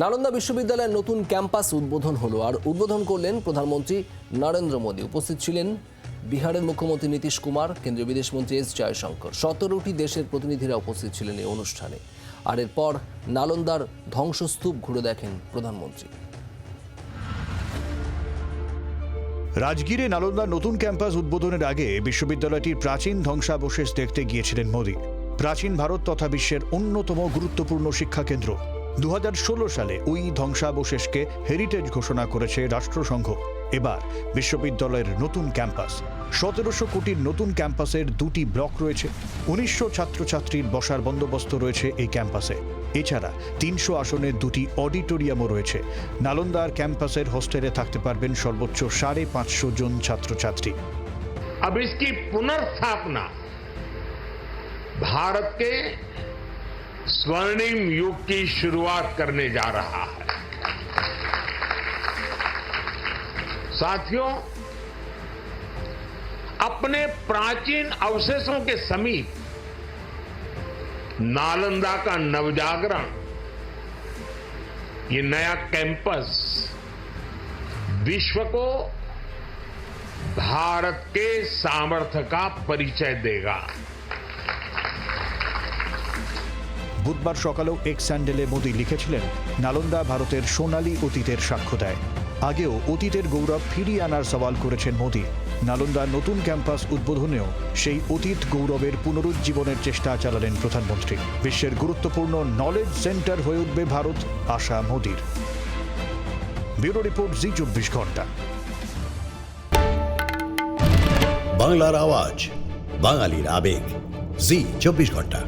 নালন্দা বিশ্ববিদ্যালয়ের নতুন ক্যাম্পাস উদ্বোধন হলো আর উদ্বোধন করলেন প্রধানমন্ত্রী নরেন্দ্র মোদী। উপস্থিত ছিলেন বিহারের মুখ্যমন্ত্রী নীতিশ কুমার, কেন্দ্রীয় বিদেশমন্ত্রী এস জয়শঙ্কর। সতেরোটি দেশের প্রতিনিধিরা উপস্থিত ছিলেন এই অনুষ্ঠানে। আর এরপর নালন্দার ধ্বংসস্তূপ ঘুরে দেখেন প্রধানমন্ত্রী। রাজগীরে নালন্দার নতুন ক্যাম্পাস উদ্বোধনের আগে বিশ্ববিদ্যালয়টির প্রাচীন ধ্বংসাবশেষ দেখতে গিয়েছিলেন মোদী। প্রাচীন ভারত তথা বিশ্বের অন্যতম গুরুত্বপূর্ণ শিক্ষাকেন্দ্র। দু সালে ওই ধ্বংসাবশেষকে হেরিটেজ ঘোষণা করেছে রাষ্ট্রসংঘ এবার বিশ্ববিদ্যালয়ের নতুন ক্যাম্পাস সতেরোশো কোটির নতুন ক্যাম্পাসের দুটি ব্লক রয়েছে উনিশশো ছাত্রছাত্রীর বসার বন্দোবস্ত রয়েছে এই ক্যাম্পাসে এছাড়া তিনশো আসনের দুটি অডিটোরিয়ামও রয়েছে নালন্দার ক্যাম্পাসের হোস্টেলে থাকতে পারবেন সর্বোচ্চ সাড়ে পাঁচশো জন ছাত্রছাত্রী अब इसकी पुनर्स्थापना भारत के स्वर्णिम युग की शुरुआत करने जा रहा है। साथियों, अपने प्राचीन अवशेषों के समीप नालंदा का नवजागरण, ये नया कैंपस विश्व को भारत के सामर्थ्य का परिचय देगा। বুধবার সকালেও এক স্যান্ডেলে মোদী লিখেছিলেন, নালন্দা ভারতের সোনালী অতীতের সাক্ষ্য দেয়। আগেও অতীতের গৌরব ফিরিয়ে আনার সওয়াল করেছেন মোদী। নালন্দার নতুন ক্যাম্পাস উদ্বোধনেও সেই অতীত গৌরবের পুনরুজ্জীবনের চেষ্টা চালালেন প্রধানমন্ত্রী। বিশ্বের গুরুত্বপূর্ণ নলেজ সেন্টার হয়ে উঠবে ভারত, আশা মোদীর। ব্যুরো রিপোর্ট জি চব্বিশ ঘণ্টা। বাংলার আওয়াজ, বাঙালির আবেগ। জি চব্বিশ ঘণ্টা।